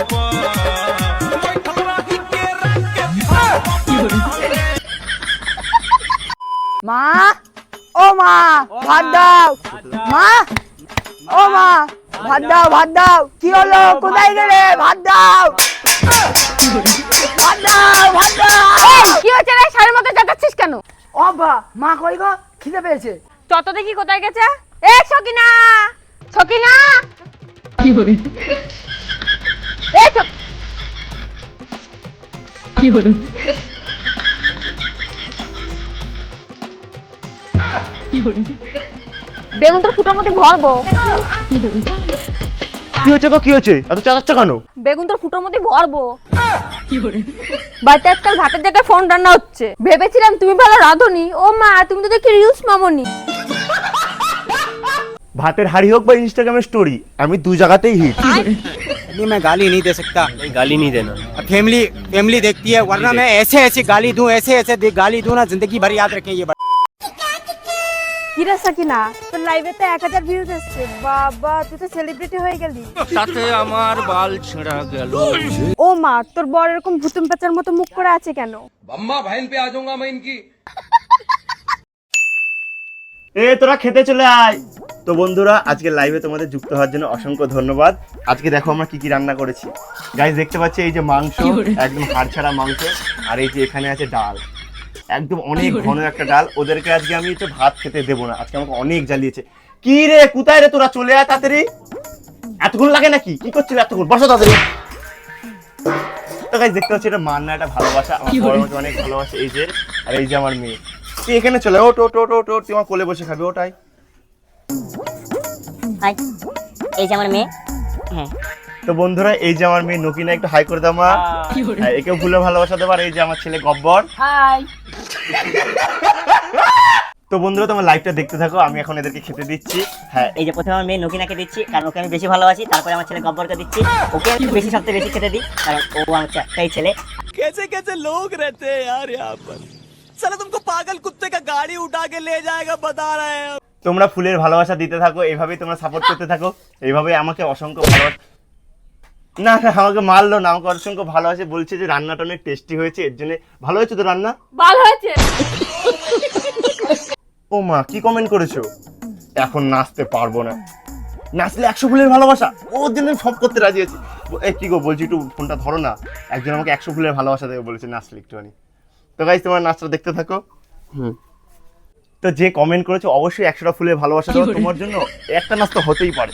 মা ও মা ভাত দাও। মা ও মা ভাত দাও ভাত দাও। কি হলো? কোথায় গেলে? ভাত দাও। ভাত দাও ভাত দাও। কি হয়েছে রে? সারের মতো চেঁচাচ্ছিস কেন? ও বা মা কই গো? খিদে পেয়েছে। তত দেখি কোথায় গেছে? এ সকিনা! সকিনা! এ বেগুন তোর ফুটোর মধ্যে ভরবো। কি হয়েছে গো কি হয়েছে? এত কেন? বেগুন তোর ফুটোর মধ্যে ভরবো। বাড়িতে আজকাল ভাতের জায়গায় ফোন রান্না হচ্ছে। ভেবেছিলাম তুমি ভালো রাঁধুনি। ও মা তুমি তো দেখি রিলস মামনি। ভাতের হাড়ি হোক বা ইনস্টাগ্রামের স্টোরি আমি দু জায়গাতেই হিট नहीं मैं गाली नहीं दे सकता नहीं गाली नहीं देना फैमिली फैमिली देखती है वरना मैं ऐसे ऐसे गाली दूं ऐसे ऐसे दे- गाली दूं ना जिंदगी भर याद रखें ये बात কিরা সাকিনা তোর লাইভে তো এক হাজার ভিউজ এসছে বাবা তুই তো সেলিব্রিটি হয়ে গেলি তাতে আমার বাল ছেঁড়া গেল ও মা তোর বড় এরকম ভুতুম পেঁচার মতো মুখ করে আছে কেন এ তোরা খেতে চলে আয় তো বন্ধুরা আজকে লাইভে তোমাদের যুক্ত হওয়ার জন্য অসংখ্য ধন্যবাদ। আজকে দেখো আমরা কি কি রান্না করেছি। গাইজ দেখতে পাচ্ছি এই যে মাংস একদম হাড় ছাড়া মাংস আর এই যে এখানে আছে ডাল। একদম অনেক ঘন একটা ডাল। ওদেরকে আজকে আমি একটু ভাত খেতে দেবো না। আজকে আমাকে অনেক জ্বালিয়েছে। কি রে কোথায় রে তোরা? চলে আয় তাড়াতাড়ি। এতক্ষণ লাগে নাকি? কি করছিল এতক্ষণ? বসো তাড়াতাড়ি। তো গাইজ দেখতে পাচ্ছি এটা মান না এটা ভালোবাসা আমার বড় অনেক ভালোবাসে এই যে আর এই যে আমার মেয়ে। তুই এখানে চলে ওট ওট ওট ওট ওট তুই আমার কোলে বসে খাবি। ওটাই হাই এই যে আমার মেয়ে হ্যাঁ তো বন্ধুরা এই যে আমার মেয়ে নকিনা একটু হাই করে দাও মা হ্যাঁ, একেও ভুলে ভালোবাসা দেবো আর এই যে আমার ছেলে গব্বর হাই তো বন্ধুরা তোমার লাইভটা দেখতে থাকো আমি এখন এদেরকে খেতে দিচ্ছি হ্যাঁ এই যে প্রথমে আমার মেয়ে নকিনাকে দিচ্ছি কারণ ওকে আমি বেশি ভালোবাসি তারপরে আমার ছেলে গব্বরকে দিচ্ছি ওকে আমি একটু বেশি সবচেয়ে বেশি খেতে দিই কারণ ও আমার হচ্ছে একটাই ছেলে कैसे कैसे लोग रहते हैं यार यहाँ पर चलो तुमको पागल कुत्ते का गाड़ी उठा के ले जाएगा बता रहे हैं তোমরা ফুলের ভালোবাসা দিতে থাকো এইভাবেই তোমরা সাপোর্ট করতে থাকো। এইভাবে আমাকে অসংখ্য ভালোবাসা না না আমাকে মারলো না আমাকে অসংখ্য ভালোবাসে বলছে যে রান্নাটা অনেক টেস্টি হয়েছে এর জন্য ভালো হয়েছে তো রান্না? ভালো হয়েছে। ও মা কি কমেন্ট করেছ? এখন নাচতে পারব না। নাচলে একশো ফুলের ভালোবাসা। ওর জন্য আমি সব করতে রাজি আছি। এই কি গো বলছি একটু ফোনটা ধরো না। একজন আমাকে একশো ফুলের ভালোবাসা দেবে বলেছে নাচলে একটুখানি। তো গাইজ তোমার নাচটা দেখতে থাকো। হুম। তো যে কমেন্ট করেছ অবশ্যই একশোটা ফুলের ভালোবাসা দেবো তোমার জন্য একটা নাচ তো হতেই পারে।